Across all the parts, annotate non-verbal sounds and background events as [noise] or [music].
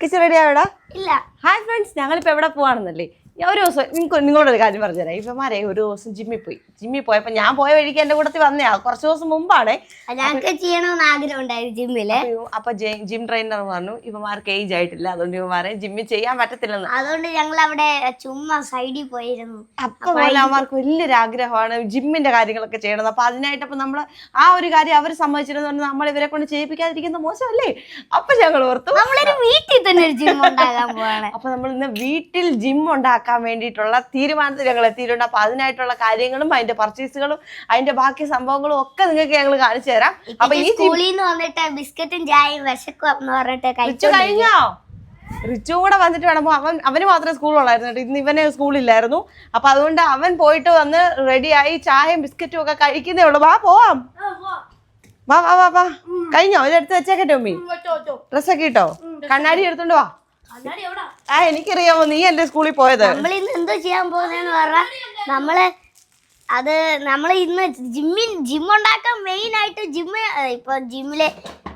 Kitchen ready ആയോടാ ഇല്ല. Hi friends ഞങ്ങളിപ്പോൾ എവിടെ പോവാണെന്നല്ലേ? ഒരു ദിവസം നിങ്ങൾക്ക് നിങ്ങളോടൊരു കാര്യം പറഞ്ഞുതരാം. ഇവന്മാരെ ഒരു ദിവസം ജിമ്മിൽ പോയി. ജിമ്മിൽ പോയപ്പോൾ ഞാൻ പോയ വഴിക്ക് എന്റെ കൂട്ടത്തിൽ വന്നയാ കുറച്ച് ദിവസം മുമ്പാണ്. ഞങ്ങൾക്ക് ചെയ്യണമെന്ന് ആഗ്രഹം ഉണ്ടായിരുന്നു ജിമ്മിൽ. അപ്പൊ ജിം ട്രെയിനർ പറഞ്ഞു ഇവന്മാർക്ക് ഏജ് ആയിട്ടില്ല. അതുകൊണ്ട് ഇവന്മാരെ ജിമ്മിൽ ചെയ്യാൻ പറ്റത്തില്ലെന്ന്. അതുകൊണ്ട് ഞങ്ങൾ അവിടെ ചുമ്മാ സൈഡിൽ പോയിരുന്നു. അപ്പൊ അവന്മാർക്ക് വലിയൊരു ആഗ്രഹമാണ് ജിമ്മിന്റെ കാര്യങ്ങളൊക്കെ ചെയ്യണം അപ്പൊ അതിനായിട്ട് അപ്പൊ നമ്മൾ ആ ഒരു കാര്യം അവർ സമ്മതിച്ചിരുന്നു പറഞ്ഞാൽ നമ്മൾ ഇവരെ കൊണ്ട് ചെയ്യിപ്പിക്കാതിരിക്കുന്ന മോശമല്ലേ? അപ്പൊ ഞങ്ങൾ ഓർത്തു. നമ്മളൊരു വീട്ടിൽ തന്നെ ഒരു ജിം ഉണ്ടാകാൻ പോവാണ്. അപ്പൊ നമ്മൾ ഇന്ന് വീട്ടിൽ ജിം ഉണ്ടാക്കാൻ വേണ്ടിയിട്ടുള്ള തീരുമാനത്തിൽ ഞങ്ങൾ എത്തിയിട്ടുണ്ട്. അപ്പൊ അതിനായിട്ടുള്ള കാര്യങ്ങളും അതിന്റെ പർച്ചേസുകളും അതിന്റെ ബാക്കി സംഭവങ്ങളും ഒക്കെ നിങ്ങൾക്ക് ഞങ്ങൾ കാണിച്ചു തരാം. അപ്പൊ ഈ സ്കൂളിന്ന് സ്കൂളിൽ നിന്ന് വന്നിട്ട് ബിസ്ക്കറ്റും ചായയും വിശക്കും പറഞ്ഞിട്ട് കഴിച്ചു കഴിഞ്ഞോ? റിച്ചു കൂടെ വന്നിട്ട് വേണം. അപ്പൊ അവൻ അവന് മാത്രമേ സ്കൂളുള്ളായിരുന്നു കേട്ടോ. ഇന്ന് ഇവനെ സ്കൂളില്ലായിരുന്നു അപ്പൊ അതുകൊണ്ട് അവൻ പോയിട്ട് വന്ന് റെഡിയായി ചായയും ബിസ്ക്കറ്റും ഒക്കെ കഴിക്കുന്നേ ഉള്ളൂ. വാ പോവാം. വാ. വാ വാ വാ കഴിഞ്ഞോ? ഇതെടുത്ത് വെച്ചേക്കട്ടെ ഉമ്മി ഡ്രസ്സൊക്കെ ഇട്ടോ? കണ്ണാടി എടുത്തോണ്ട് വാ. ആ എനിക്കറിയാമോ നീ എന്റെ സ്കൂളിൽ പോയത്? നമ്മൾ ഇന്ന് എന്തോ ചെയ്യാൻ പോകുന്നതെന്ന് പറഞ്ഞാൽ നമ്മൾ അത് നമ്മൾ ഇന്ന് ജിമ്മിൽ ജിം ഉണ്ടാക്കാൻ മെയിൻ ആയിട്ട് ജിമ്മ് ഇപ്പൊ ജിമ്മിലെ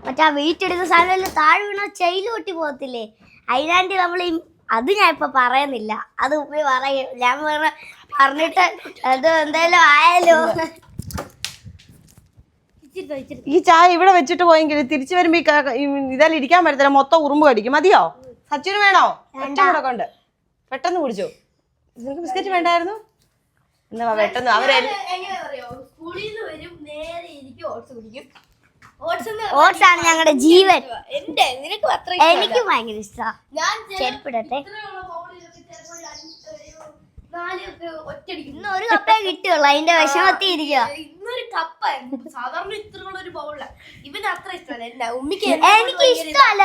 മറ്റേ ആ വെയിറ്റ് എടുക്കുന്ന സാധനം താഴെ വീണ ചെയിൽ പൊട്ടി പോകത്തില്ലേ? അതിനാണ്ടി നമ്മൾ അത് ഞാൻ ഇപ്പൊ പറയുന്നില്ല. അത് പറയും. ഞാൻ പറഞ്ഞ പറഞ്ഞിട്ട് അത് എന്തായാലും ആയാലോ? ഈ ചായ ഇവിടെ വെച്ചിട്ട് പോയെങ്കിൽ തിരിച്ചു വരുമ്പോ ഇതെല്ലാം ഇരിക്കാൻ പറ്റത്തില്ല. മൊത്തം ഉറുമ്പ് കടിക്കും. മതിയോ? സച്ചിന് വേണോ? ഒറ്റ കൊണ്ട്. പെട്ടെന്ന് കുടിച്ചോ നിങ്ങൾക്ക് ബിസ്ക്കറ്റ് വേണ്ടായിരുന്നു? എന്നാ പെട്ടെന്ന്. അവരെ ഓട്സ് ആണ് ഞങ്ങളുടെ ജീവൻ. എനിക്ക് ഭയങ്കര ഇഷ്ടമാണ് ഞാൻ ചെരുപ്പിടട്ടെ ഇത്രയുള്ള ബൗളിലൊക്കെ ചിലപ്പോൾ ഒരു അഞ്ച് ഒരു നാലൊക്കെ ഒറ്റടിക്കും ഇന്ന് ഒരു കപ്പേ കിട്ടുള്ളൂ അതിന്റെ വിഷമത്തി ഇരിക്കുക ഇന്നൊരു കപ്പായിരുന്നു സാധാരണ ഇത്രയുള്ള ഒരു ബൗളാണ് ഇവന് അത്ര ഇഷ്ടമല്ല. എന്റെ ഉമ്മിക്ക് എനിക്ക് ഇഷ്ടമല്ല.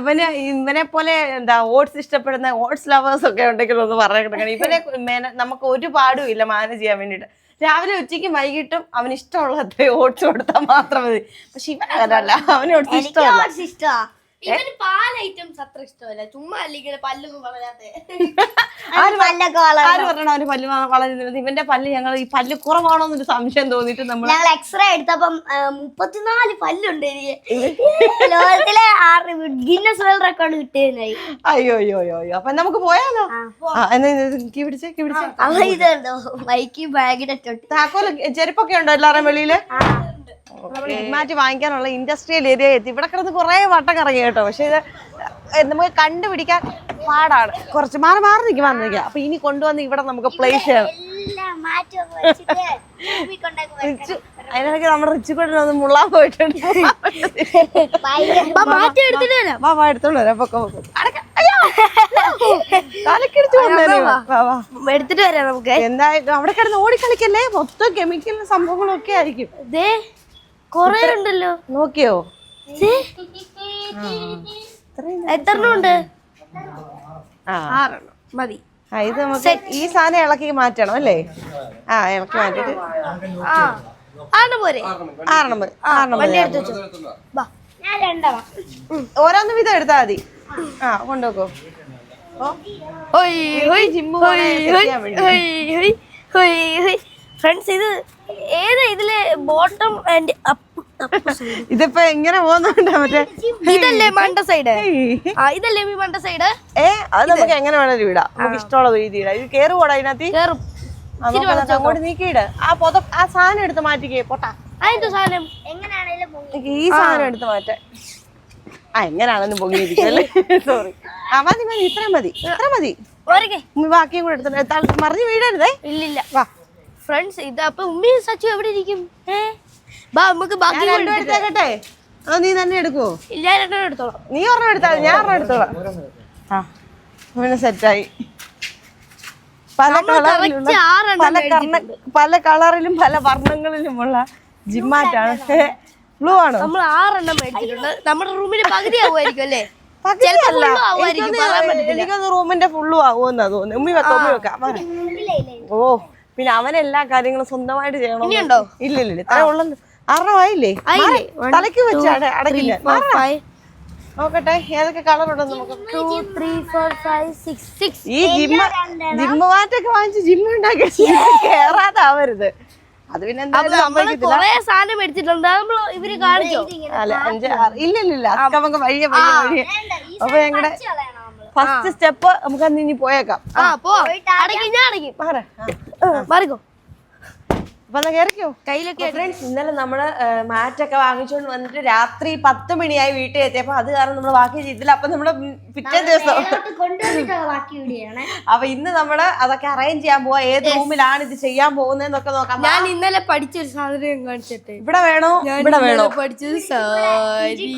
ഇവന് ഇവനെ പോലെ എന്താ ഓട്സ് ഇഷ്ടപ്പെടുന്ന ഓട്സ് ലവേഴ്സ് ഒക്കെ ഉണ്ടെങ്കിൽ ഒന്ന് പറഞ്ഞേക്കണം ഇവനെ മേന- നമുക്ക് ഒരു പാടും ഇല്ല മാനേജ് ചെയ്യാൻ വേണ്ടിട്ട് രാവിലെ ഉച്ചയ്ക്കും വൈകിട്ടും അവന് ഇഷ്ടമുള്ള അത്രയും ഓട്സ് കൊടുത്താൽ മാത്രം മതി. പക്ഷെ ഇവനല്ല അവന് ഓട്സ് ഇഷ്ടമല്ല. പാൽ ഐറ്റംസ് അത്ര ഇഷ്ടമല്ല. ചുമ്മാ അല്ലെങ്കിൽ പല്ലൊന്നും വളരാതെ. അത് പല്ലൊക്കെ വളർന്നു? ആര് പറഞ്ഞോ അവന് പല്ല് വ- വളരുന്നത്? ഇവന്റെ പല്ല് ഞങ്ങൾ ഈ പല്ല് കുറവാണോ എന്നൊരു സംശയം തോന്നിട്ട് നമ്മൾ ഞങ്ങൾ എക്സ്റേ എടുത്തപ്പം ആ, മുപ്പത്തിനാല് പല്ലുണ്ട് എനിക്ക്. ലോകത്തിലെ ആറ് ഗിന്നസ് വേൾഡ് റെക്കോർഡ് കിട്ടിയതായി അയ്യോ അയ്യോ അയ്യോ അയ്യോ. അപ്പൊ നമുക്ക് പോയാലോ? ആ എന്നാ ഇത് കീ പിടിച്ചേ കീ പിടിച്ചേ. അവ ഇതുണ്ടോ ബൈക്ക് ബാഗിന്റെ തൊട്ട്. താക്കോൽ ചെരുപ്പൊക്കെ ഉണ്ടോ എല്ലാവരുടെയും വെളിയിൽ? മാറ്റി വാങ്ങിക്കാനുള്ള ഇൻഡസ്ട്രിയൽ ഏരിയ എത്തി. ഇവിടെ കിടന്ന് കുറേ വട്ടം കറങ്ങി കേട്ടോ. പക്ഷെ ഇത് നമുക്ക് കണ്ടുപിടിക്കാൻ പാടാണ്. കുറച്ച് മാറി മാറി നിൽക്കും മാറി നിൽക്കുക അപ്പൊ ഇനി കൊണ്ടുവന്ന് ഇവിടെ നമുക്ക് പ്ലേസ് ചെയ്യണം അതിനിടയ്ക്ക് നമ്മുടെ റിച്ച് കൊണ്ടിന് ഒന്ന് മുള്ളാൻ പോയിട്ടുണ്ട്. മാറ്റി എടുത്തിട്ട് വരാം. പൊക്കം പൊക്കം. തലക്കടിച്ച് കൊണ്ടുവരാം. വാ വാ. എടുത്തിട്ട് വരാം നമുക്ക്. എന്തായാലും അവിടെ കിടന്ന് ഓടിക്കളിക്കല്ലേ? മൊത്തം കെമിക്കൽ സംഭവങ്ങളും ഒക്കെ ആയിരിക്കും. ദേ കൊറേ ഉണ്ടല്ലോ. നോക്കിയോ? എത്ര ആ. ആറെണ്ണം. മതി. ഇത് നമുക്ക് ഈ സാധനം ഇളക്കി മാറ്റണം അല്ലേ? ആ ഇളക്കി മാറ്റിട്ട് ആ ആണ് പോരെ. ആറെണ്ണം മതി ആറെണ്ണം വാ. ഞാൻ രണ്ടെണ്ണം ഓരോന്ന് വിധം എടുത്താൽ മതി. ആ കൊണ്ടുപോക്കോ. ഫ്രണ്ട്സ് ഇത് ഏതാ ഇതിലെ ബോട്ടം ആൻഡ് അപ്പ് ഇതിപ്പോ എങ്ങനെ പോകുന്നുണ്ടോ മറ്റേ? ഇതല്ലേ മണ്ട സൈഡ് ആ ഇതല്ലേ മണ്ട സൈഡ് ഏ അത് നമുക്ക് എങ്ങനെ വേണേലും ഇടാം. നമുക്ക് ഇഷ്ടമുള്ള രീതി ഇടാം ഇത് കേറുകൂടാ അതിനകത്ത്. കേറും. അങ്ങോട്ട് നീക്കിയിട്. ആ പൊത ആ സാധനം എടുത്ത് മാറ്റിക്കേ പൊട്ടാ. അതെന്തോ സാധനം? എങ്ങനെയാണെങ്കിലും ഈ സാധനം എടുത്ത് മാറ്റാൻ ആ എങ്ങനെയാണെന്ന് പൊങ്ങിയിരിക്കല്ലേ സോറി ആ മതി മതി ഇത്ര മതി ഇത്ര മതി. ബാക്കിയും കൂടെ എടുത്തിട്ട് മറിഞ്ഞു വീടരുതേ വീഴരുതേ. ഇല്ലില്ല. വാ. ഫ്രണ്ട്സ് ഇത് അപ്പൊ ഉമ്മയും സച്ചു എവിടെ ഇരിക്കും? ബാ നമുക്ക് ബാക്കി എടുത്തേക്കട്ടെ. അത് നീ തന്നെ എടുക്കുവോ? ഇല്ല രണ്ടെണ്ണം എടുത്തോളാം. നീ ഒരെണ്ണം എടുത്താൽ ഞാൻ ഒരെണ്ണം എടുത്തോളാം. ആ പിന്നെ സെറ്റായി. പല കളറിലുള്ള പല കളറിലും പല വർണങ്ങളിലുമുള്ള ജിമ്മാറ്റാണ്. ബ്ലൂ ആണ്? നമ്മൾ ആറെണ്ണം മേടിച്ചിട്ടുണ്ട്. നമ്മുടെ റൂമിന് പകുതി ആവുമായിരിക്കും അല്ലേ? എനിക്കൊന്ന് റൂമിന്റെ ഫുള്ളും ആവുമെന്നാ തോന്നുന്നു. ഉമ്മി വെക്കാം ഉമ്മി വെക്കാം. ഓ പിന്നെ അവൻ എല്ലാ കാര്യങ്ങളും സ്വന്തമായിട്ട് ചെയ്യണം? ഇല്ല ഇല്ല ഇല്ല. ഇത്ര ഉള്ളു ആറെണ്ണം ആയില്ലേ? ആയില്ലേ? തലയ്ക്ക് വെച്ച് അട- അടക്കില്ല നോക്കട്ടെ ഏതൊക്കെ കളർ ഉണ്ടെന്ന് നമുക്ക് ഈ ജിമ്മ ജിമ്മ മാറ്റൊക്കെ വാങ്ങിച്ച് ജിമ്മ ഉണ്ടാക്കി കേറാതാവരുത്. അത് പിന്നെ കൊറേ സാധനം മേടിച്ചിട്ടുണ്ട്. നമ്മൾ ഇവർ കാണിച്ചോ? അല്ല അഞ്ച് ആറ് ഇല്ല ഇല്ല ഇല്ല. അതൊക്കെ നമുക്ക് വഴിയെ വഴിയെ വഴിയെ. അപ്പൊ ഞങ്ങളുടെ ഫസ്റ്റ് സ്റ്റെപ്പ് നമുക്ക് അന്ന് ഇനി പോയേക്കാം. ആ പോ. ഞാൻ അടയ്ക്കും മാറ. മാറിക്കോ. അപ്പൊ എന്നാ കേറിക്കോ. കയ്യിലൊക്കെ ഫ്രണ്ട്സ് ഇന്നലെ നമ്മൾ മാറ്റൊക്കെ വാങ്ങിച്ചുകൊണ്ട് വന്നിട്ട് രാത്രി പത്ത് മണിയായി വീട്ടിൽ എത്തിയപ്പോ അത് കാരണം നമ്മൾ ബാക്കി ചെയ്തില്ല. അപ്പൊ നമ്മൾ പിറ്റേ ദിവസം [laughs] അപ്പൊ ഇന്ന് നമ്മൾ അതൊക്കെ അറേഞ്ച് ചെയ്യാൻ പോവാ. ഏത് റൂമിലാണ് ഇത് ചെയ്യാൻ പോകുന്നതെന്നൊക്കെ നോക്കാം. ഞാൻ ഇന്നലെ പഠിച്ചൊരു സാധനം കാണിച്ചിട്ട്. ഇവിടെ വേണോ? ഇവിടെ വേണോ? പഠിച്ചത് സാരി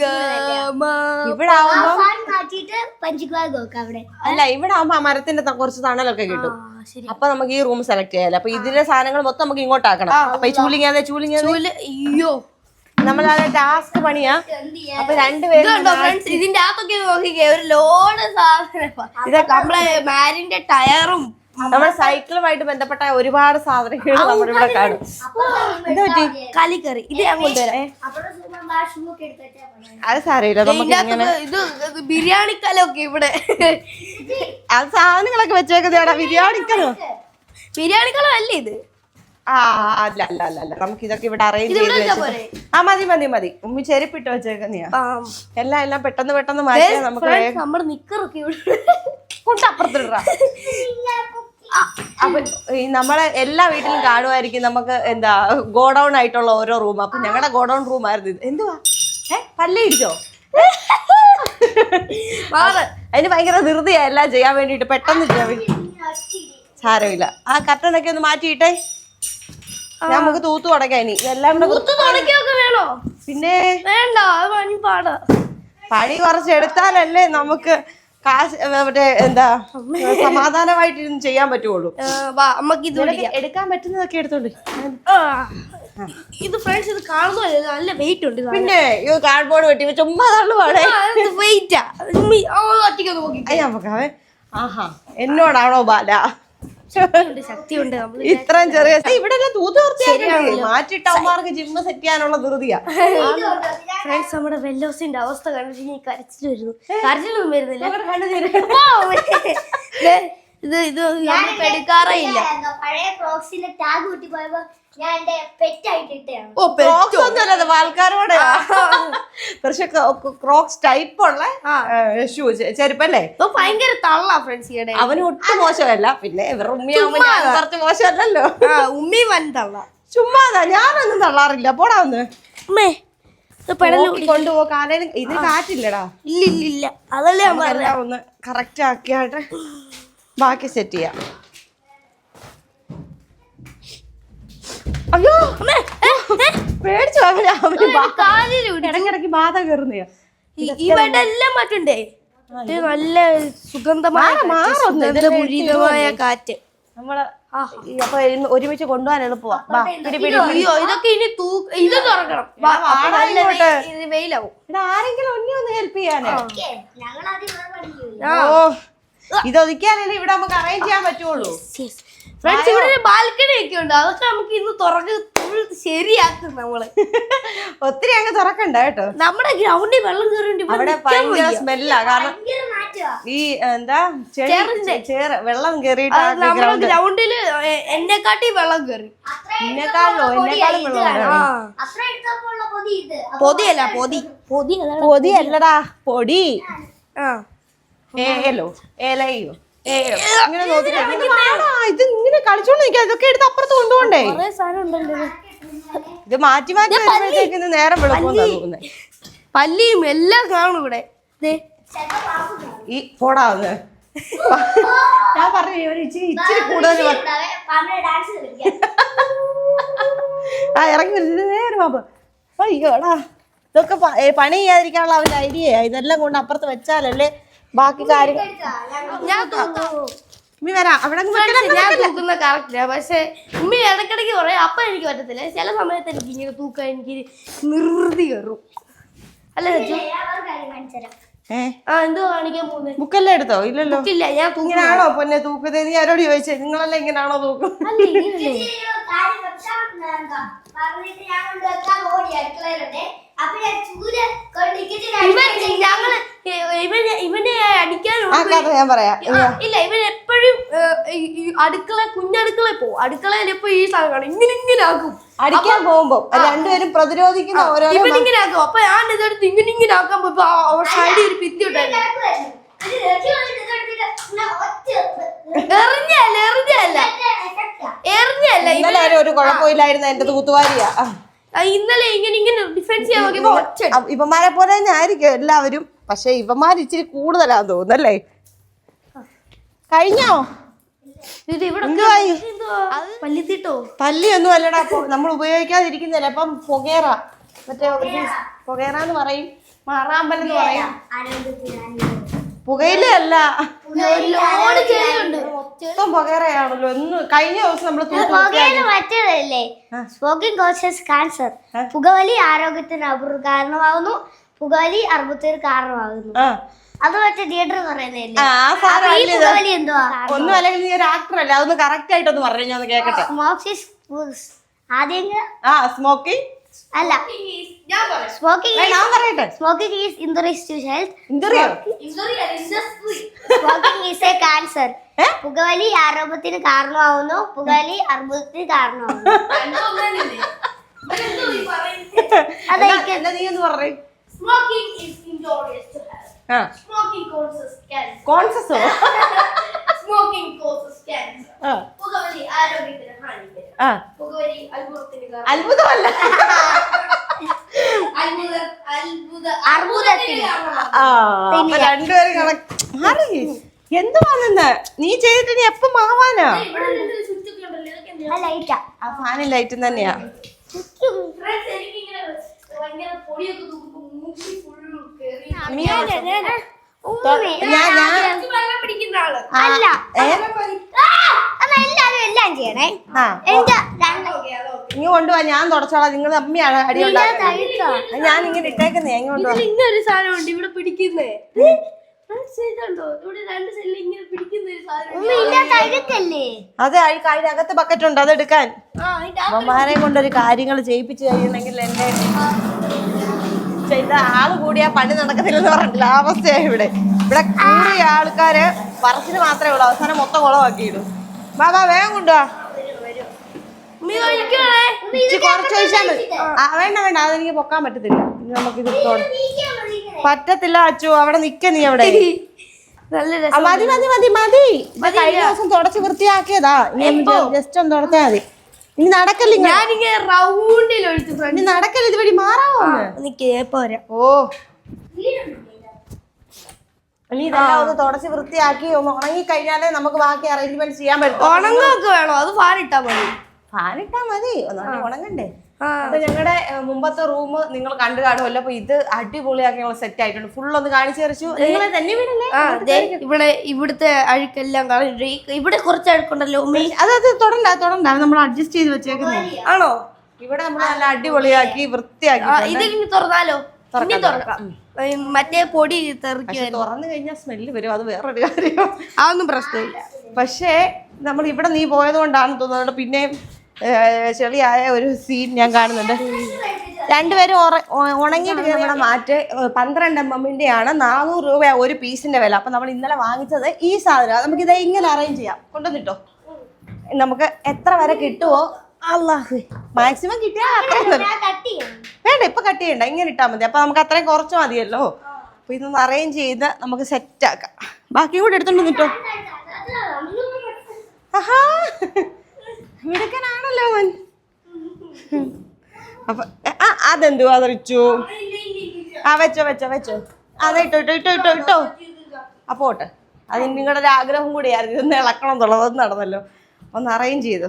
ഗമ ഇവിടെ ആവുമ്പോ അല്ല ഇവിടെ ആവുമ്പോ ആ മരത്തിന്റെ കുറച്ച് തണലൊക്കെ കിട്ടും. ആ, ശരി അപ്പൊ നമുക്ക് ഈ റൂം സെലക്ട് ചെയ്യാലോ. അപ്പൊ ഇതിലെ സാധനങ്ങൾ മൊത്തം നമുക്ക് ഇങ്ങോട്ടാക്കണം. അപ്പൊ ഈ ചൂലിങ്ങാതെ ചൂലിങ്ങാതെ ചൂൽ അയ്യോ. നമ്മളത് ടാസ്ക് പണിയാ. അപ്പൊ രണ്ടുപേരും ഫ്രണ്ട്സ് ഇതിന്റെ അകത്തൊക്കെ നോക്കിക്കേ ഒരു ലോഡ് സാധനം നമ്മളെ മാരിന്റെ ടയറും നമ്മുടെ സൈക്കിളുമായിട്ട് ബന്ധപ്പെട്ട ഒരുപാട് സാധനങ്ങൾ നമ്മുടെ ഇവിടെ കാണും. കലിക്കറി. ഇത് ഞാൻ കൊണ്ടുവരാം. ആ. അത് സാരമില്ല നമുക്ക് ഇത് ബിരിയാണിക്കലൊക്കെ ഇവിടെ. അത് സാധനങ്ങളൊക്കെ വെച്ചേക്കുന്നതാടാ ബിരിയാണിക്കലോ ബിരിയാണിക്കലോ? കലം അല്ലേ ഇത്? ആ അല്ല അല്ല അല്ല അല്ല. നമുക്ക് ഇതൊക്കെ ഇവിടെ അറേഞ്ച് ചെയ്ത് ഇവിടെ ആ മതി മതി മതി. ഉമ്മി ചെരുപ്പിട്ട് വെച്ചേക്കുന്നെയാ. എല്ലാം എല്ലാം പെട്ടെന്ന് പെട്ടെന്ന് മാറ്റിയാൽ നമുക്ക് നമ്മുടെ നിക്കറൊക്കെ കൊണ്ടപ്പുറത്തിടാം അപ്പൊ ഈ നമ്മളെ എല്ലാ വീട്ടിലും കാണുമായിരിക്കും നമുക്ക് എന്താ ഗോഡൗൺ ആയിട്ടുള്ള ഓരോ റൂം അപ്പൊ ഞങ്ങളുടെ ഗോഡൗൺ റൂം ആയിരുന്നു ഇത്. എന്തുവാ? ഏ പല്ലിടിച്ചോ മാറ്. അതിന് ഭയങ്കര ധൃതിയാ എല്ലാം ചെയ്യാൻ വേണ്ടിട്ട് പെട്ടെന്ന് ചെയ്യാൻ വേണ്ടി സാരമില്ല. ആ കർട്ടനൊക്കെ ഒന്ന് മാറ്റിയിട്ടേ. നമുക്ക് തൂത്തു തുടങ്ങാം ഇനി. ഇതെല്ലാം കൂടെ വേണോ? പിന്നെ? വേണ്ട അത് പണി പാടാ. പണി കുറച്ച് എടുത്താലല്ലേ നമുക്ക് കാശ് ഏ, മറ്റേ എന്താ സമാധാനമായിട്ട് ഇരുന്ന് ചെയ്യാൻ പറ്റുള്ളൂ. നമുക്ക് വാ അമ്മയ്ക്ക് ഇത് നിനക്ക് പിടിക്കാം. എടുക്കാൻ പറ്റുന്നതൊക്കെ എടുത്തോണ്ട്. ആ. ഇത് ഫ്രണ്ട്സ് ഇത് കാണുന്നു നല്ല വെയിറ്റ് ഉണ്ട് പിന്നെ ഈ കാർഡ്ബോർഡ് വെട്ടി ചുമ്മാ തള്ളുവാടേ വെയിറ്റാ ഒറ്റയ്ക്ക് നോക്കി നമുക്കവൻ ആഹാ എന്നോടാണോ ബാല? ശക്തിയുണ്ട് ശക്തിയുണ്ട്. [laughs] നമ്മൾ ഇത്രയും ചെറിയ ഇവിടെ എല്ലാം തൂത്ത് വൃത്തിയാക്കി മാറ്റിട്ട് അവന്മാർക്ക് ജിമ്മ് സെറ്റ് ചെയ്യാനുള്ള ധൃതിയാ. [laughs] ഫ്രണ്ട്സ് നമ്മുടെ വെല്ലോസിന്റെ അവസ്ഥ കണ്ടിട്ട് ഞാൻ കരച്ചിൽ വരുന്നു. കരച്ചിലൊന്നും വരുന്നില്ല. [laughs] ഇത് ഇത് എടുക്കാറേ ഇല്ല. പഴയ ക്രോക്സിന്റെ ടാഗ് കൂട്ടി പോയപ്പോ ഓ ക്രോക്സ് ഒന്നുമല്ല വാൽക്കാരോടെ. പക്ഷെ ക്രോക്സ് ടൈപ്പ് ഉള്ള ഷൂ ചെരുപ്പല്ലേ? ഭയങ്കര തള്ളാ ഫ്രണ്ട്സ് ഈയിടെ. അവന് ഒട്ടും മോശമല്ല. പിന്നെ ഇവരുടെ ഉമ്മയാകുമ്പോ ഞാൻ കുറച്ച് മോശമല്ലല്ലോ. ആ ഉമ്മി വൻ തള്ള. ചുമ്മാതാ ഞാനൊന്നും തള്ളാറില്ല. പോടാ ഒന്ന്. ഉമ്മേ ഇത് പെടൽ നോക്കി കൊണ്ടുപോ കാലയിൽ ഇതിന് കാറ്റില്ലടാ. ഇല്ല ഇല്ല അതല്ലേ ഞാൻ പറഞ്ഞത് എല്ലാം ഒന്ന് കറക്റ്റ് ആക്കിയാട്ടെ ബാക്കി സെറ്റ് ചെയ്യാം. അയ്യോ പേടിച്ചു അവന് അവന് കാലിൽ പിടി. ഇടയ്ക്കിടയ്ക്ക് ബാധ കയറുന്നയാ. ഇവിടെ എല്ലാം മറ്റുണ്ടേ? ഇത് നല്ല സുഗന്ധമായ. സുഗന്ധപൂരിതമായ കാറ്റ് നമ്മൾ അപ്പൊ ഒരുമിച്ച് കൊണ്ടുപോകാൻ എളുപ്പമാ. ഇതൊക്കെ ഇനി തൂ ഇത് തുറക്കണം. വെയിലാവും. ആരെങ്കിലും ഒന്നി ഒന്ന് ഹെൽപ്പ് ചെയ്യാനേ? ഞങ്ങൾ ആദ്യം വേറെ ഓ ഇത് ഒതുക്കിയാലല്ലേ ഇവിടെ നമുക്ക് അറേഞ്ച് ചെയ്യാൻ പറ്റുള്ളൂ. ഫ്രണ്ട്സ് ഇവിടെ ഒരു ബാൽക്കണി ഒക്കെ ഉണ്ട്. അതൊക്കെ നമുക്ക് ഇന്ന് തുറക്ക് ശരിയാക്കും നമ്മൾ. [laughs] ഒത്തിരി അങ്ങ് തുറക്കണ്ട കേട്ടോ. നമ്മുടെ ഗ്രൗണ്ടിൽ വെള്ളം കയറിണ്ട് അവിടെ ഭയങ്കര സ്മെല്ലാ കാരണം ഈ എന്താ ചേറ് വെള്ളം കയറിയിട്ട് നമ്മുടെ ഗ്രൗണ്ടിൽ എന്നെക്കാട്ടി വെള്ളം കയറി അത്ര എന്നെക്കാളോ എന്നെക്കാളും വെള്ളം പൊതിയല്ല പൊതി പൊതി പൊതി. അല്ലടാ പൊടി. ആ. ഏലോ ഏലയോ ഏലോ ഇങ്ങനെ നോക്കി ഇത് ഇങ്ങനെ കളിച്ചോണ്ട് നിൽക്കാ ഇതൊക്കെ എടുത്ത് അപ്പുറത്ത് കൊണ്ടുപോണ്ടേ ഇത്. മാറ്റി മാറ്റി വരുമ്പോഴത്തേക്ക് നേരം തോന്നുന്നത് പല്ലിയും എല്ലാം കാണും ഇവിടെ. ഈ പോടാവുന്നത് ഞാൻ പറഞ്ഞു ഇവർ ഇച്ചിരി ഇച്ചിരി കൂടുതൽ ആ ഇറങ്ങി നേരം പാമ്പ് അയ്യോടാ. ഇതൊക്കെ പണി ചെയ്യാതിരിക്കാനുള്ള അവന്റെ ഐഡിയ ഇതെല്ലാം കൊണ്ട് അപ്പുറത്ത് വെച്ചാലല്ലേ ബാക്കി കാര്യങ്ങൾ ഞാൻ. ഉമ്മി വരാം. അവിടെ അങ്ങ്. ഞാൻ തൂക്കുന്ന കറക്റ്റാ പക്ഷെ ഉമ്മ ഇടയ്ക്കിടയ്ക്ക് പറയും അപ്പൊ എനിക്ക് പറ്റത്തില്ല. ചില സമയത്ത് എനിക്ക് ഇങ്ങനെ തൂക്കാൻ എനിക്ക് നിർവൃതി കയറും. അല്ലേ സച്ചു ഏ? ആ എന്തോ കാണിക്കാൻ പോകുന്നത് ബുക്കെല്ലാം എടുത്തോ? ഇല്ലല്ലോ. ഇല്ല ഞാൻ ഇങ്ങനാണോ പൊന്നെ തൂക്കുന്നത്? നീ ആരോട് ചോദിച്ചേ? നിങ്ങളെല്ലാം ഇങ്ങനാണോ തൂക്കും അല്ലേ ഇങ്ങനല്ലേ [laughs] ഈ ഒരു കാര്യം വെച്ചാൽ എന്താ, പറഞ്ഞിട്ട് ഞാൻ കൊണ്ട് വെക്കാൻ ഓടി അടുക്കളയിലുണ്ട് അപ്പൊ ഞാൻ ചൂൽ കൊണ്ട് ഇങ്ങനെ ഇവൻ അടിച്ച് ഞങ്ങൾ ഇവൻ ഇവനെ അടിക്കാൻ ആ കഥ ഞാൻ പറയാം. ഇല്ല. ഇവൻ എപ്പോഴും ഈ- അടുക്കള കുഞ്ഞടുക്കളയിൽ പോകും. അടുക്കളയിൽ ഇപ്പൊ ഈ സാധനം കാണും ഇങ്ങനെ ഇങ്ങനെ ആക്കും അടിക്കാൻ പോകുമ്പോ രണ്ടുപേരും പ്രതിരോധിക്കുന്ന ഓരോ ഇവൻ ഇങ്ങനെ ആക്കും അപ്പൊ ഞാൻ ഇതെടുത്ത് ഇങ്ങനെ ഇങ്ങനെ ആക്കാൻ പോയപ്പോ സൈഡിൽ ഒരു ഭിത്തി ഉണ്ടായിരുന്നു എറിഞ്ഞല്ല എറിഞ്ഞല്ല എറിഞ്ഞല്ല ഇന്നലെ ഒരു കുഴപ്പമില്ലായിരുന്നു എന്റെ തൂത്തുവാരിയാ. ഇന്നലെ ഇങ്ങനെ ഇങ്ങനെ ഡിഫൻസ് ചെയ്യാൻ നോക്കിയപ്പോ ഇവന്മാരെ പോലെ തന്നെ ആയിരിക്കും എല്ലാവരും. പക്ഷെ ഇവന്മാർ ഇച്ചിരി കൂടുതലാന്ന് തോന്നുന്നല്ലേ കഴിഞ്ഞോ? പല്ലി ഒന്നും അല്ലടാ നമ്മൾ ഉപയോഗിക്കാതിരിക്കുന്നില്ല അപ്പം പുകേറ. മറ്റേ പുകേറ. എന്ന് പറയും മാറാമ്പലെന്ന് പറയും. പുകയില അല്ല മൊത്തം പുകേറയാണല്ലോ. ഒന്ന് കഴിഞ്ഞ ദിവസം നമ്മൾ കാൻസർ മറ്റേതല്ലേ? സ്മോക്കിംഗ് കോസസ് ക്യാൻസർ പുകവലി ആരോഗ്യത്തിന് അപൂർവ കാരണമാകുന്നു പുകവലി അർബുദത്തിന് കാരണമാകുന്നു ഒന്നും അല്ലെങ്കിൽ നീ ഒരു ആക്ടർ അല്ല അതൊന്ന് കറക്റ്റ് ആയിട്ടൊന്ന് പറഞ്ഞു ഞാൻ കേക്കട്ടെ. ആ സ്മോക്കിംഗ് അല്ല. ഞാൻ പറയാം സ്മോക്കിംഗ് ഞാൻ പറയട്ടെ smoking is to health smoking is a cancer ഏ? പുകവലി ആരോപത്തിന് കാരണമാവുന്നു. പുകവലി അർബുദത്തിന് കാരണമാവുന്നു. [laughs] അതായിരിക്കും. നീ ഒന്ന് പറയേ. Smoking is. കോൺസസോ [laughs] പുകവലി ആരോഗ്യത്തിന് പുകവലി അത്ഭുതത്തിന് കാരണം അത്ഭുതമല്ല. [laughs] എന്തുവാണെന്ന്? നീ ചെയ്തിട്ട് നീ എപ്പം മാവാനാ? ഇവിടെ ലൈറ്റ് സ്വിച്ച് ഇതൊക്കെ എന്തിനാ? ലൈറ്റാ ആ. ഫാനും ലൈറ്റും തന്നെയാ. ഭയങ്കര പൊടിയൊക്കെ ഞാൻ ഞാൻ എല്ലാം ചെയ്യണേ. ഇങ്ങ് കൊണ്ടുപോവാ ഞാൻ തുടച്ചോളാം. നിങ്ങൾ അമ്മയാണ് അടി ഉണ്ടാക്കുന്നത് തഴുക്കാ. ഞാൻ ഇങ്ങനെ ഇട്ടേക്കുന്നേ. ഇങ്ങനൊരു സാധനമുണ്ട് ഇവിടെ പിടിക്കുന്നേ. അതെ അതിനകത്ത് ബക്കറ്റ് ഉണ്ട് അത് എടുക്കാൻ. ആ അമ്മമാരെ കൊണ്ടൊരു കാര്യങ്ങൾ ചെയ്യിപ്പിച്ചു കഴിയണമെങ്കിൽ എന്റെ ചെയ്ത ആൾ കൂടിയാ പണി നടക്കത്തില്ലെന്ന് പറഞ്ഞില്ല ആ അവസ്ഥയാണ് ഇവിടെ. ഇവിടെ കൂടിയ ആൾക്കാര് പറച്ചിന് മാത്രമേ ഉള്ളൂ. അവസാനം മൊത്തം കുളമാക്കിയിടും ബാബാ വേഗം കൊണ്ടുവാ. കുറച്ച് മതി. വേണ്ട വേണ്ട. അതെനിക്ക് പൊക്കാൻ പറ്റത്തില്ല. നമുക്ക് നമുക്കിത് പറ്റത്തില്ല അച്ചു. അവിടെ നിക്ക നീ അവിടെ. മതി മതി മതി മതി. കഴിഞ്ഞ ദിവസം തുടച്ച് വൃത്തിയാക്കിയതാ. ജസ്റ്റ് ഒന്ന് തുടച്ചാ മതി. ഇനി നടക്കല്ല ഞാൻ ഞാനിങ്ങനെ റൗണ്ടിൽ ഒഴിച്ചു ഇനി നടക്കല്ല ഇതുവഴി? മാറാവോ? നിക്ക് പോരാ. ഓ. ഇനി ഇതെല്ലാം ഒന്ന് തുടച്ച് വൃത്തിയാക്കി ഒന്ന് ഉണങ്ങി കഴിഞ്ഞാലേ നമുക്ക് ബാക്കി അറേഞ്ച്മെന്റ് ചെയ്യാൻ പറ്റും ഉണങ്ങൊക്കെ വേണോ? അത് ഫാനിട്ടാ മതി. ഫാനിട്ടാ മതി. ഒന്ന് ഉണങ്ങണ്ടേ? അത് ഞങ്ങളുടെ മുമ്പത്തെ റൂം നിങ്ങൾ കണ്ടു കാണുമല്ലോ അപ്പൊ ഇത് അടിപൊളിയാക്കി ഞങ്ങൾ സെറ്റ് ആയിട്ടുണ്ട്. ഫുൾ ഒന്ന് കാണിച്ചു തരച്ചു. നിങ്ങൾ തന്നെ വീടല്ലേ ഇവിടെ ഇവിടുത്തെ അഴുക്കെല്ലാം കളഞ്ഞിട്ട് ഇവിടെ കുറച്ച് അഴുക്കുണ്ടല്ലോ അത് അത് തുടണ്ട തുടണ്ട. നമ്മൾ അഡ്ജസ്റ്റ് ചെയ്ത് വെച്ചേക്കുന്നത് ആണോ? ഇവിടെ നമ്മൾ നല്ല അടിപൊളിയാക്കി വൃത്തിയാക്കി ഇത് ഇനി തുറന്നാലോ മറ്റേ പൊടി തുറന്നു കഴിഞ്ഞാൽ സ്മെല്ല് വരും. അത് വേറൊരു കാര്യം. അതൊന്നും പ്രശ്നമില്ല. പക്ഷേ നമ്മൾ ഇവിടെ നീ പോയത് കൊണ്ടാണ് തോന്നുന്നത് പിന്നെയും ചെളിയായ ഒരു സീൻ ഞാൻ കാണുന്നുണ്ട്. രണ്ടുപേരും ഉണങ്ങിയിട്ട് നമ്മുടെ മാറ്റ് പന്ത്രണ്ട് എം എമ്മിന്റെ ആണ് നാനൂറ് രൂപ ഒരു പീസിന്റെ വില. അപ്പൊ നമ്മൾ ഇന്നലെ വാങ്ങിച്ചത് ഈ സാധനം നമുക്ക് ഇത് ഇങ്ങനെ അറേഞ്ച് ചെയ്യാം. കൊണ്ടുവന്നിട്ടോ നമുക്ക് എത്ര വരെ കിട്ടുമോ അള്ളാഹു. മാക്സിമം കിട്ടിയാൽ അത്രയും വേണ്ട ഇപ്പൊ കട്ട് ചെയ്യണ്ട. ഇങ്ങനെ ഇട്ടാൽ മതി. അപ്പൊ നമുക്ക് അത്രയും കുറച്ച് മതിയല്ലോ. അപ്പൊ ഇതൊന്ന് അറേഞ്ച് ചെയ്ത് നമുക്ക് സെറ്റ് ആക്കാം. ബാക്കി കൂടെ എടുത്തോണ്ട് നിട്ടോ ആഹാ. മിടുക്കനാണല്ലോ അവൻ. അപ്പൊ ആ അതെന്തുവാ അതറിച്ചു ആ വെച്ചോ വെച്ചോ വെച്ചോ. അതെ ഇട്ടോ ഇട്ടോ ഇട്ടോ ഇട്ടോ ഓട്ടെ അത് നിങ്ങളുടെ ഒരു ആഗ്രഹം കൂടിയായിരുന്നു. ഇതൊന്ന് ഇളക്കണം എന്നുള്ളത്. നടന്നല്ലോ. ഒന്ന് അറേഞ്ച് ചെയ്തു.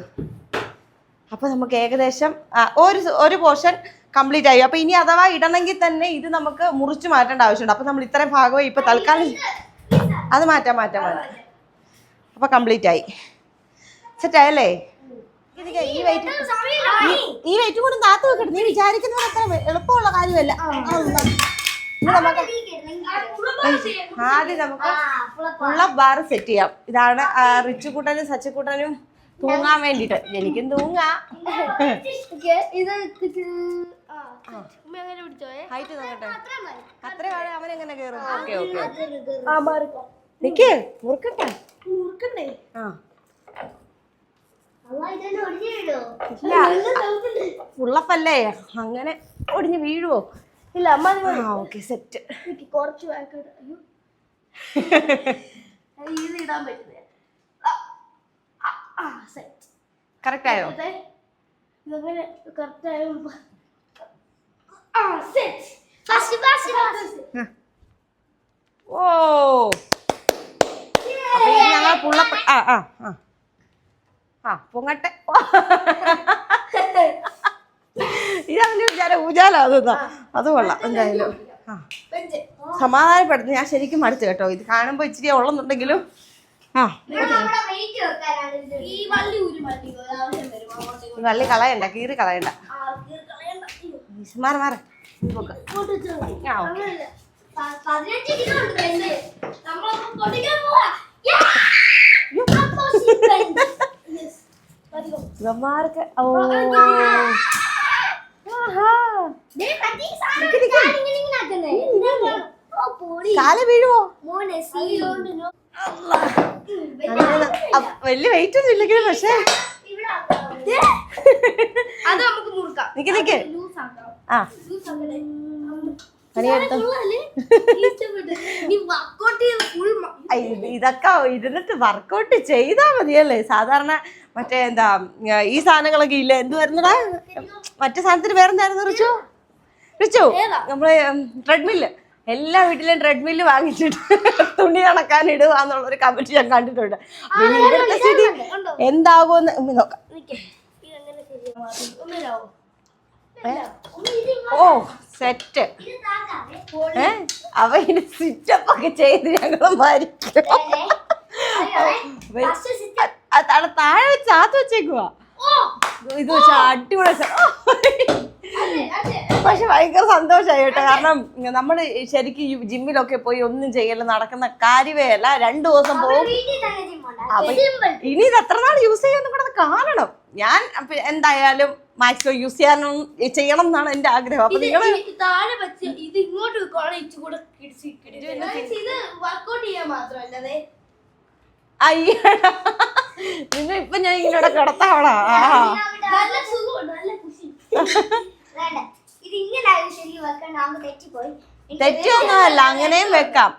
അപ്പൊ നമുക്ക് ഏകദേശം ഒരു ഒരു പോർഷൻ കംപ്ലീറ്റ് ആയി. അപ്പൊ ഇനി അഥവാ ഇടണമെങ്കിൽ തന്നെ ഇത് നമുക്ക് മുറിച്ച് മാറ്റേണ്ട ആവശ്യമുണ്ട്. അപ്പൊ നമ്മൾ ഇത്രയും ഭാഗമായി ഇപ്പൊ തൽക്കാലം അത് മാറ്റാം മാറ്റാം മാറ്റാം. അപ്പൊ കംപ്ലീറ്റ് ആയി. സെറ്റ് ആയല്ലേ ഇതിക്ക് ഈ വെയിറ്റ് ഈ വെയിറ്റ് കൂടെ താത്ത് വെക്കട്ടെ നീ വിചാരിക്കുന്നത് അത്ര എളുപ്പമുള്ള കാര്യമല്ല. ആദ്യം നമുക്ക് ഉള്ള ബാർ സെറ്റ് ചെയ്യാം. ഇതാണ് ആ, റിച്ചുകൂട്ടനും സച്ചിക്കൂട്ടനും തൂങ്ങാൻ വേണ്ടിട്ട് എനിക്കും തൂങ്ങാ. ഹൈറ്റ് നോക്കട്ടെ. അത്ര അവൻ എങ്ങനെ കേറും? Okay okay. നിക്ക് മുറുക്കട്ടെ. മുറുക്കണ്ടേ? ആ അമ്മ ഇതെന്നെ ഒടിഞ്ഞു വീഴോ ഇല്ല ഉള്ളപ്പല്ലേ അങ്ങനെ ഒടിഞ്ഞ് വീഴുവോ? ഇല്ല അമ്മ. ആ ഓക്കെ സെറ്റ് കുറച്ച് [laughs] ഇടാൻ കറക്റ്റ് ആയോ? ഇതങ്ങനെ കറക്റ്റ് ആയോ ആ സെറ്റ് ഫസ്റ്റ് ഫസ്റ്റ് ഓ അപ്പോൾ ഞങ്ങൾ പുള്ളപ്പ ആ ആ ആ. ആ പൊങ്ങട്ടെ. ഇതവന്റെ വിചാരം ഊജാലോ അതെന്നാ അത് കൊള്ളാം എന്തായാലും. ആ. സമാധാനപ്പെടുന്നു. ഞാൻ ശരിക്കും മടുത്തു കേട്ടോ. ഇത് കാണുമ്പോൾ ഇച്ചിരി ഉള്ളെന്നുണ്ടെങ്കിലും. ആ. വള്ളി കളയണ്ട കീറി കളയണ്ട. മാറി മാറി. ആ, ഓക്കേ. ഇവന്മാർക്ക് ഓ. കാൽ വീഴുവോ? വലിയ വെയിറ്റ് ഒന്നും ഇല്ലെങ്കിലും പക്ഷേ. ഇവിടെ ആക്കാം. നമുക്ക് മുറുക്കാം. നിക്ക് നിക്ക്. ലൂസ് ആക്കാം ആ. പണിയെടുത്തോ [laughs] ഇതൊക്കെ ഇരുന്നിട്ട് വർക്കൗട്ട് ചെയ്താൽ മതിയല്ലേ? സാധാരണ മറ്റേ എന്താ ഈ സാധനങ്ങളൊക്കെ ഇല്ല? എന്ത് വരുന്നടാ? മറ്റേ സാധനത്തിന് വേറെന്തായിരുന്നു റിച്ചു? റിച്ചു? നമ്മൾ ട്രെഡ്മില്ല് എല്ലാ വീട്ടിലും ട്രെഡ്മില്ല് വാങ്ങിച്ചിട്ട് തുണി കണക്കാൻ ഇടുക ഒരു കമന്റ് ഞാൻ കണ്ടിട്ടുണ്ട്. എന്താകുമോ ഇവിടുത്തെ സ്ഥിതി എന്താകുമെന്ന് നോക്കാം നിക്ക് ഇതെങ്ങനെ ശരിയാവും ഒന്നിലാവോ ഏ? ഓ സെറ്റ്. ഏ? അവ ഇനി സിറ്റപ്പ് ഒക്കെ ചെയ്ത് ഞങ്ങൾ മരിക്കും. താഴെ വെച്ച് ആത്ത് വെച്ചേക്കുവാ. ഇത് വെച്ചാ അടിപൊളി പക്ഷെ ഭയങ്കര സന്തോഷമായി കേട്ടോ. കാരണം നമ്മൾ ശരിക്കും ജിമ്മിലൊക്കെ പോയി ഒന്നും ചെയ്യല്ല നടക്കുന്ന കാര്യമേ അല്ല രണ്ടു ദിവസം പോകും ഇനി ഇത് എത്ര നാൾ യൂസ് ചെയ്യാന്ന് കൂടെ കാണണം. ഞാൻ എന്തായാലും മാക്സിമം യൂസ് ചെയ്യാനും ചെയ്യണം എന്നാണ് എന്റെ ആഗ്രഹം. അപ്പൊ നിങ്ങൾ താഴെ വെച്ച് ഇത് ഇങ്ങോട്ട് വെക്കുവാണെങ്കിൽ കൂടെ ഇത് വർക്കൗട്ട് ചെയ്യാൻ മാത്രമല്ല അതെ അയ്യടാ നിന്നെ ഇപ്പൊ ഞാൻ ഇങ്ങനെ കിടത്താവണോ? നല്ല സുഖമുണ്ട് നല്ല വേണ്ട. ഇത് ഇങ്ങനെ ആയിരുന്നു ശരിക്കും വെക്കണ്ട നമുക്ക് തെറ്റിപ്പോയി. എനിക്ക് തെറ്റൊന്നുമല്ല അങ്ങനെയും വെക്കാം.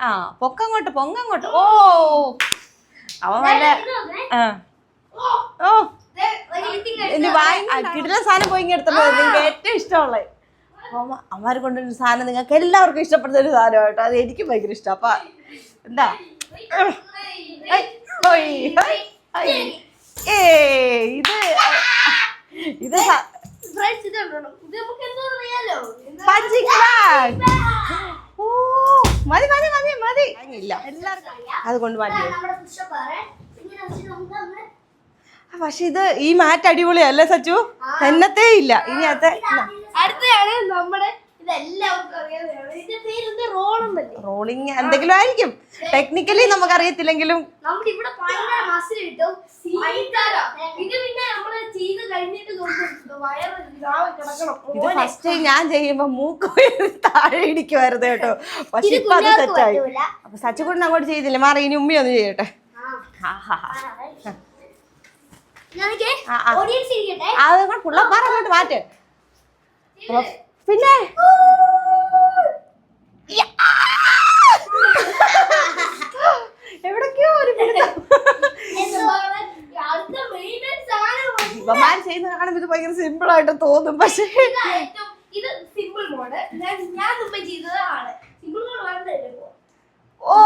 ആ പൊക്കങ്ങോട്ട് പൊങ്ങങ്ങോട്ട് ഓ. അവൻ നല്ല ആ. ഓ. വാങ്ങി കിട്ടുന്ന സാധനം പോയി എടുത്തോ നിങ്ങൾക്ക് ഏറ്റവും ഇഷ്ടമുള്ളത്. അമ്മമാര് കൊണ്ടൊരു സാധനം നിങ്ങൾക്ക് എല്ലാവർക്കും ഇഷ്ടപ്പെടുന്ന ഒരു സാധനം കേട്ടോ. അത് എനിക്ക് ഭയങ്കര ഇഷ്ടം. അപ്പൊ എന്താ. ഏ ഇത് ഇത് ഓ മതി മതി മതി മതി. ഇല്ല എല്ലാവർക്കും അതുകൊണ്ട് മാറ്റി പക്ഷെ ഇത് ഈ മാറ്റ് അടിപൊളിയല്ലേ സച്ചു? എന്നത്തേ ഇല്ല. ഇനി അത് അടുത്തയാണ് നമ്മുടെ റോളിങ് എന്തെങ്കിലും ആയിരിക്കും. ടെക്നിക്കലി നമുക്ക് അറിയത്തില്ലെങ്കിലും ഇവിടെ ഭയങ്കര മസിൽ കിട്ടും. ഭയങ്കര. ഇത് പിന്നെ നമ്മൾ ചെയ്ത് കഴിഞ്ഞിട്ട് ഇത് ഫസ്റ്റ് ഞാൻ ചെയ്യുമ്പോ മൂക്ക് താഴെ ഇടിക്കുമായിരുന്നു കേട്ടോ. പക്ഷെ ഇപ്പൊ അത് സെറ്റായി അപ്പൊ സച്ചുകൂടൻ അങ്ങോട്ട് ചെയ്തില്ല? മാറി ഇനി ഉമ്മി ഒന്ന് ചെയ്യട്ടെ. ആ, ഹാ, ഹാ. അതുകൊണ്ട് പിള്ളേർ അങ്ങോട്ട് മാറ്റ്. പിന്നെ? എവിടൊക്കെയോ ഒരു ഇവന്മാർ ചെയ്യുന്ന കാണുമ്പോൾ ഇത് ഭയങ്കര സിമ്പിൾ ആയിട്ട് തോന്നും. പക്ഷേ ഇത് സിമ്പിൾ മോഡ് ഞാൻ ഞാൻ മുമ്പ് ചെയ്തതാണ് സിമ്പിൾ മോഡ് ഇപ്പൊ. ഓ.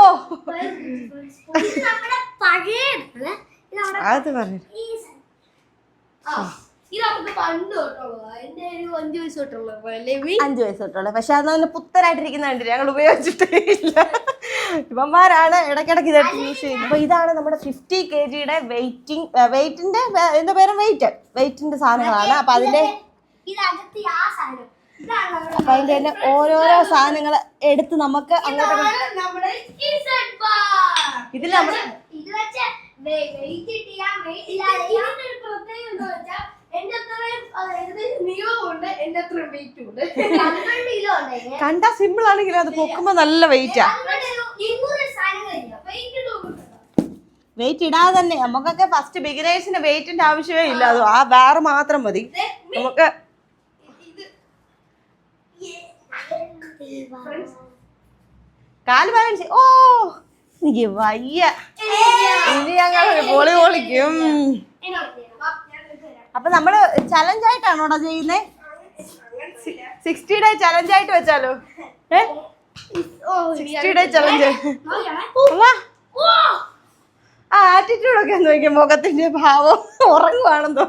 അത് പറഞ്ഞു ഇത് നമുക്ക് പണ്ട് തൊട്ടുള്ളതാ. എന്റെ ഒരു അഞ്ചു വയസ്സ് തൊട്ടുള്ളത് അല്ലേ മീ അഞ്ചു വയസ്സ് തൊട്ടുള്ളത്. പക്ഷെ അത് അതിന് പുത്തനായിട്ടിരിക്കുന്ന കണ്ടില്ല? ഞങ്ങൾ ഉപയോഗിച്ചിട്ടേ ഇല്ല ഇവന്മാരാണ് ഇടയ്ക്കിടയ്ക്ക് ഇതായിട്ട് യൂസ് ചെയ്യുന്നത്. അപ്പൊ ഇതാണ് നമ്മുടെ ഫിഫ്റ്റി കെ ജിയുടെ വെയിറ്റിംഗ് വെയിറ്റിന്റെ എന്താ പേരും? വെയിറ്റ് വെയിറ്റിന്റെ സാധനങ്ങളാണ്. അപ്പൊ അതിന്റെ ആ സാധനം. ഇതാണ് നമ്മുടെ അപ്പൊ അതിന്റെ തന്നെ ഓരോരോ സാധനങ്ങൾ എടുത്ത് നമുക്ക് അങ്ങോട്ട് ഇതാണ് നമ്മുടെ ഇതിൽ നമ്മൾ ഇത് വെച്ച് കണ്ട സിമ്പിൾ ആണെങ്കിലും അത് പൊക്കുമ്പോ നല്ല വെയിറ്റാ വെയിറ്റ് ഇടാതെ തന്നെ നമുക്കൊക്കെ ഫസ്റ്റ് ബിഗിനേഴ്സിന് വെയിറ്റിന്റെ ആവശ്യമേ ഇല്ല. അത് ആ വേറെ മാത്രം മതി. നമുക്ക് കാൽ ബാലൻസ് ഓ! എനിക്ക് വയ്യ. ഇനി ഞങ്ങൾ പൊളി പൊളിക്കും. അപ്പൊ നമ്മൾ ചലഞ്ച് ആയിട്ടാണോ ചെയ്യുന്നേ? സിക്സ്റ്റി ഡേ ചലഞ്ച് ആയിട്ട് വെച്ചാലോ? ഏ? സിക്സ്റ്റി ഡേ ചലഞ്ച് ആ ആറ്റിറ്റ്യൂഡ് ഒക്കെ നോക്കിയ മുഖത്തിന്റെ ഭാവം ഉറങ്ങുവാണെന്തോ.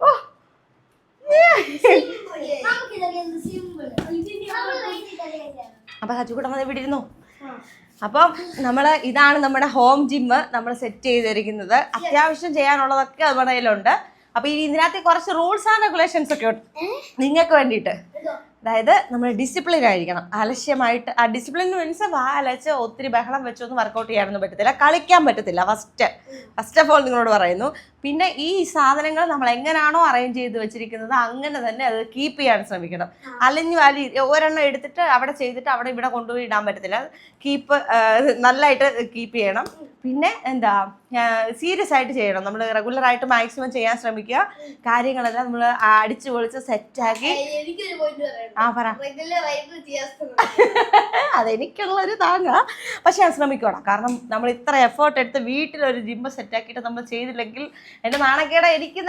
ഓ അപ്പൊ ഹച്ചുകൂട്ടം വന്ന് ഇവിടെ ഇരുന്നു? അപ്പം നമ്മൾ ഇതാണ് നമ്മുടെ ഹോം ജിമ്മ് നമ്മൾ സെറ്റ് ചെയ്തിരിക്കുന്നത്. അത്യാവശ്യം ചെയ്യാനുള്ളതൊക്കെ നമ്മുടെ കയ്യിലുണ്ട്. അപ്പൊ ഈ ഇതിനകത്ത് കുറച്ച് റൂൾസ് ആൻഡ് റെഗുലേഷൻസ് ഒക്കെ ഉണ്ട്. നിങ്ങൾക്ക് വേണ്ടിയിട്ട്. അതായത് നമ്മൾ ഡിസിപ്ലിൻ ആയിരിക്കണം. അലക്ഷ്യമായിട്ട് ആ ഡിസിപ്ലിൻ മീൻസ് വാ അലച്ച് ഒത്തിരി ബഹളം വെച്ചൊന്നും വർക്കൗട്ട് ചെയ്യാനൊന്നും പറ്റത്തില്ല. കളിക്കാൻ പറ്റത്തില്ല. ഫസ്റ്റ് ഫസ്റ്റ് ഓഫ് ഓൾ നിങ്ങളോട് പറയുന്നു. പിന്നെ ഈ സാധനങ്ങൾ നമ്മൾ എങ്ങനെയാണോ അറേഞ്ച് ചെയ്ത് വെച്ചിരിക്കുന്നത് അങ്ങനെ തന്നെ അത് കീപ്പ് ചെയ്യാൻ ശ്രമിക്കണം. അലഞ്ഞു അലി ഒരെണ്ണം എടുത്തിട്ട് അവിടെ ചെയ്തിട്ട് അവിടെ ഇവിടെ കൊണ്ടുപോയി ഇടാൻ പറ്റത്തില്ല. കീപ്പ് നല്ലതായിട്ട് കീപ്പ് ചെയ്യണം. പിന്നെ എന്താ സീരിയസ് ആയിട്ട് ചെയ്യണം. നമ്മൾ റെഗുലർ ആയിട്ട് മാക്സിമം ചെയ്യാൻ ശ്രമിക്കുക. കാര്യങ്ങളെല്ലാം നമ്മൾ അടിച്ചു പൊളിച്ച് സെറ്റാക്കി ആ പറ. അതെനിക്കുള്ളൊരു താങ്ങ. പക്ഷെ ഞാൻ ശ്രമിക്കണം കാരണം നമ്മൾ ഇത്ര എഫേർട്ട് എടുത്ത് വീട്ടിലൊരു ജിമ്മ് സെറ്റാക്കിയിട്ട് നമ്മൾ ചെയ്തില്ലെങ്കിൽ എന്റെ നാണക്കേട എനിക്ക്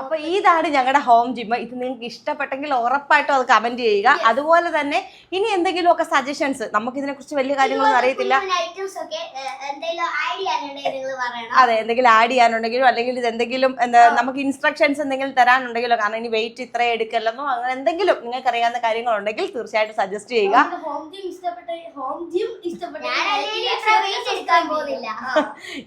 അപ്പൊ ഇതാണ് ഞങ്ങളുടെ ഹോം ജിമ്മ് ഇത് നിങ്ങൾക്ക് ഇഷ്ടപ്പെട്ടെങ്കിൽ ഉറപ്പായിട്ടും അത് കമന്റ് ചെയ്യുക. അതുപോലെ തന്നെ ഇനി എന്തെങ്കിലും ഒക്കെ സജഷൻസ് നമുക്ക് ഇതിനെ കുറിച്ച് വലിയ കാര്യങ്ങളൊന്നും അറിയത്തില്ല. അതെ എന്തെങ്കിലും ആഡ് ചെയ്യാനുണ്ടെങ്കിലും അല്ലെങ്കിൽ ഇത് എന്തെങ്കിലും എന്താ നമുക്ക് ഇൻസ്ട്രക്ഷൻസ് എന്തെങ്കിലും തരാനുണ്ടെങ്കിലോ കാരണം ഇനി വെയിറ്റ് ഇത്ര എടുക്കല്ലെന്നോ അങ്ങനെ എന്തെങ്കിലും നിങ്ങൾക്ക് അറിയാവുന്ന കാര്യങ്ങളുണ്ടെങ്കിൽ തീർച്ചയായിട്ടും സജസ്റ്റ് ചെയ്യുക. ഹോം ജിം ഇഷ്ടപ്പെട്ട ഹോം ജിം ഇഷ്ടപ്പെട്ട ഞാൻ അല്ലെങ്കിൽ ഇത്ര വെയിറ്റ് എടുക്കാൻ പോകുന്നില്ല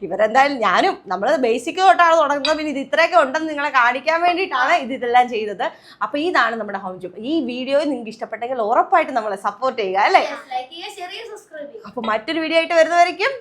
ഇവരെന്തായാലും ഞാനും നമ്മൾ ബേസിക് തൊട്ടാണ് തുടങ്ങുന്നത്. പിന്നെ ഇത് ഇത്രയൊക്കെ ഉണ്ടെന്ന് നിങ്ങളെ കാണിക്കാൻ വേണ്ടിയിട്ടാണ് ഇത് ഇതെല്ലാം ചെയ്തത്. അപ്പൊ ഇതാണ് നമ്മുടെ ഹോം ജിം ഈ വീഡിയോ നിങ്ങൾക്ക് ഇഷ്ടപ്പെട്ടെങ്കിൽ ഉറപ്പായിട്ട് നമ്മളെ സപ്പോർട്ട് ചെയ്യുക അല്ലേ? ലൈക്ക് ചെയ്യുക ഷെയർ ചെയ്യുക സബ്സ്ക്രൈബ് ചെയ്യുക. അപ്പൊ മറ്റൊരു വീഡിയോ ആയിട്ട് വരുന്നവരേക്കും